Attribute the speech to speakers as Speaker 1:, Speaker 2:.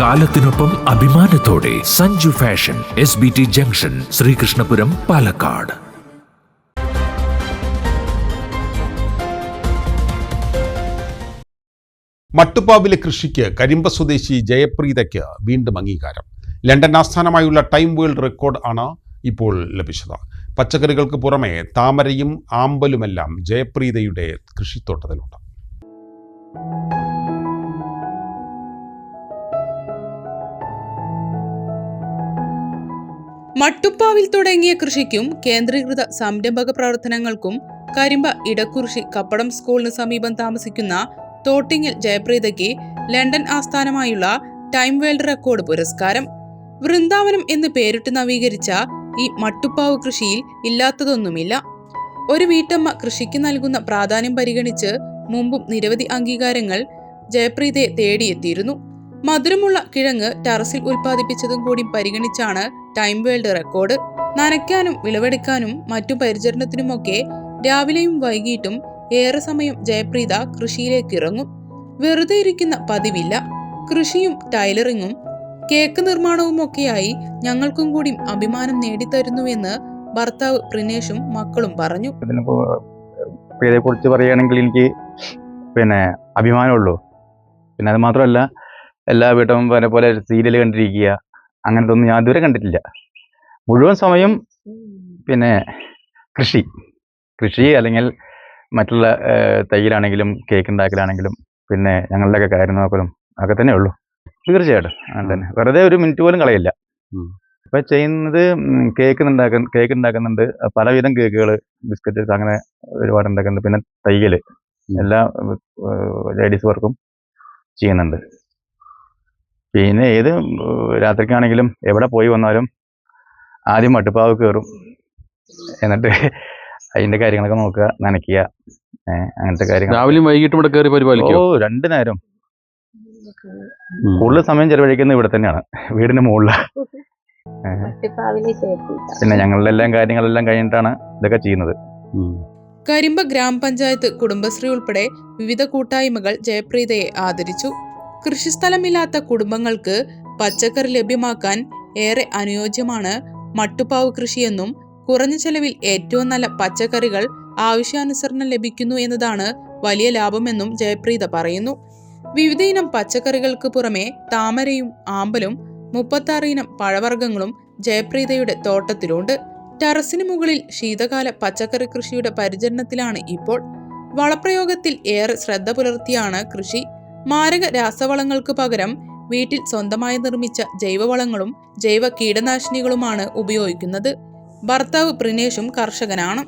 Speaker 1: കാലത്തിനൊപ്പം അഭിമാനത്തോടെ Sanju fashion S B T junction Sreekrishnapuram Palakkad.
Speaker 2: മട്ടുപ്പാവിലെ കൃഷിക്ക് കരിമ്പ സ്വദേശി ജയപ്രീതയ്ക്ക് വീണ്ടും അംഗീകാരം. ലണ്ടൻ ആസ്ഥാനമായുള്ള ടൈം വേൾഡ് റെക്കോർഡ് ആണ് ഇപ്പോൾ ലഭിച്ചത്. പച്ചക്കറികൾക്ക് പുറമെ താമരയും ആമ്പലുമെല്ലാം ജയപ്രീതയുടെ കൃഷിത്തോട്ടത്തിലുണ്ട്.
Speaker 3: മട്ടുപ്പാവിൽ തുടങ്ങിയ കൃഷിക്കും കേന്ദ്രീകൃത സംരംഭക പ്രവർത്തനങ്ങൾക്കും കരിമ്പ ഇടക്കുറിശി കപ്പടം സ്കൂളിന് സമീപം താമസിക്കുന്ന തോട്ടിങ്ങിൽ ജയപ്രീതയ്ക്ക് ലണ്ടൻ ആസ്ഥാനമായുള്ള ടൈം വേൾഡ് റെക്കോർഡ് പുരസ്കാരം. വൃന്ദാവനം എന്ന് പേരിട്ട് നവീകരിച്ച ഈ മട്ടുപ്പാവ് കൃഷിയിൽ ഇല്ലാത്തതൊന്നുമില്ല. ഒരു വീട്ടമ്മ കൃഷിക്ക് നൽകുന്ന പ്രാധാന്യം പരിഗണിച്ച് മുമ്പും നിരവധി അംഗീകാരങ്ങൾ ജയപ്രീതയെ തേടിയെത്തിയിരുന്നു. മധുരമുള്ള കിഴങ്ങ് ടെറസിൽ ഉൽപ്പാദിപ്പിച്ചതും കൂടി പരിഗണിച്ചാണ് ടൈം വേൾഡ് റെക്കോർഡ്. നനയ്ക്കാനും വിളവെടുക്കാനും മറ്റു പരിചരണത്തിനുമൊക്കെ രാവിലെയും വൈകിട്ടും ഏറെ സമയം ജയപ്രീത കൃഷിയിലേക്ക് ഇറങ്ങും. വെറുതെ ഇരിക്കുന്ന പതിവില്ല. കൃഷിയും ടൈലറിങ്ങും കേക്ക് നിർമ്മാണവും ഒക്കെയായി ഞങ്ങൾക്കും കൂടി അഭിമാനം നേടിത്തരുന്നുവെന്ന് ഭർത്താവ് പ്രിനേഷും മക്കളും പറഞ്ഞു.
Speaker 4: പറയുകയാണെങ്കിൽ എനിക്ക് പിന്നെ അഭിമാനമുള്ളൂ. പിന്നെ അത് മാത്രമല്ല എല്ലാ വീട്ടും പോലെ പോലെ സീരിയൽ കണ്ടിരിക്കുക. അങ്ങനത്തെ ഒന്നും ഞാൻ ഇതുവരെ കണ്ടിട്ടില്ല. മുഴുവൻ സമയം പിന്നെ കൃഷി. കൃഷി അല്ലെങ്കിൽ മറ്റുള്ള തയ്യലാണെങ്കിലും കേക്ക് ഉണ്ടാക്കലാണെങ്കിലും പിന്നെ ഞങ്ങളുടെയൊക്കെ കാര്യം നോക്കലും അതൊക്കെ തന്നെ ഉള്ളൂ. തീർച്ചയായിട്ടും അങ്ങനെ തന്നെ. വെറുതെ ഒരു മിനിറ്റ് പോലും കളയില്ല. ഇപ്പം ചെയ്യുന്നത് കേക്ക് ഉണ്ടാക്കുന്ന കേക്ക് ഉണ്ടാക്കുന്നുണ്ട്. പലവിധം കേക്കുകൾ ബിസ്ക്കറ്റ് അങ്ങനെ ഒരുപാട് ഉണ്ടാക്കുന്നുണ്ട്. പിന്നെ തയ്യൽ എല്ലാ ലേഡീസ് വർക്കും ചെയ്യുന്നുണ്ട്. പിന്നെ ഏത് രാത്രിക്കാണെങ്കിലും എവിടെ പോയി വന്നാലും ആദ്യം മട്ടുപ്പാവ് കയറും എന്നിട്ട് അതിന്റെ കാര്യങ്ങളൊക്കെ നോക്കുക നനയ്ക്കുക. അങ്ങനത്തെ കാര്യങ്ങൾ
Speaker 5: രാവിലെയും വൈകിട്ടും ഇവിടെ കയറി
Speaker 4: ഓ രണ്ട് നേരം. കൂടുതൽ സമയം ചെലവഴിക്കുന്നത് ഇവിടെ തന്നെയാണ്. വീടിന്റെ മുകളിലാണ് പിന്നെ ഞങ്ങളുടെ എല്ലാം കാര്യങ്ങളെല്ലാം കഴിഞ്ഞിട്ടാണ് ഇതൊക്കെ ചെയ്യുന്നത്.
Speaker 3: കരിമ്പ ഗ്രാമപഞ്ചായത്ത് കുടുംബശ്രീ ഉൾപ്പെടെ വിവിധ കൂട്ടായ്മകൾ ജയപ്രീതയെ ആദരിച്ചു. കൃഷിസ്ഥലമില്ലാത്ത കുടുംബങ്ങൾക്ക് പച്ചക്കറി ലഭ്യമാക്കാൻ ഏറെ അനുയോജ്യമാണ് മട്ടുപ്പാവ് കൃഷിയെന്നും കുറഞ്ഞ ചെലവിൽ ഏറ്റവും നല്ല പച്ചക്കറികൾ ആവശ്യാനുസരണം ലഭിക്കുന്നു എന്നതാണ് വലിയ ലാഭമെന്നും ജയപ്രീത പറയുന്നു. വിവിധ ഇനം പച്ചക്കറികൾക്ക് പുറമെ താമരയും ആമ്പലും മുപ്പത്താറ് ഇനം പഴവർഗങ്ങളും ജയപ്രീതയുടെ തോട്ടത്തിലുണ്ട്. ടെറസിന് മുകളിൽ ശീതകാല പച്ചക്കറി കൃഷിയുടെ പരിചരണത്തിലാണ് ഇപ്പോൾ. വളപ്രയോഗത്തിൽ ഏറെ ശ്രദ്ധ പുലർത്തിയാണ് കൃഷി. മാരക രാസവളങ്ങൾക്ക് പകരം വീട്ടിൽ സ്വന്തമായി നിർമ്മിച്ച ജൈവവളങ്ങളും ജൈവ കീടനാശിനികളുമാണ് ഉപയോഗിക്കുന്നത്. ഭർത്താവ് പ്രിനേഷും കർഷകനാണ്.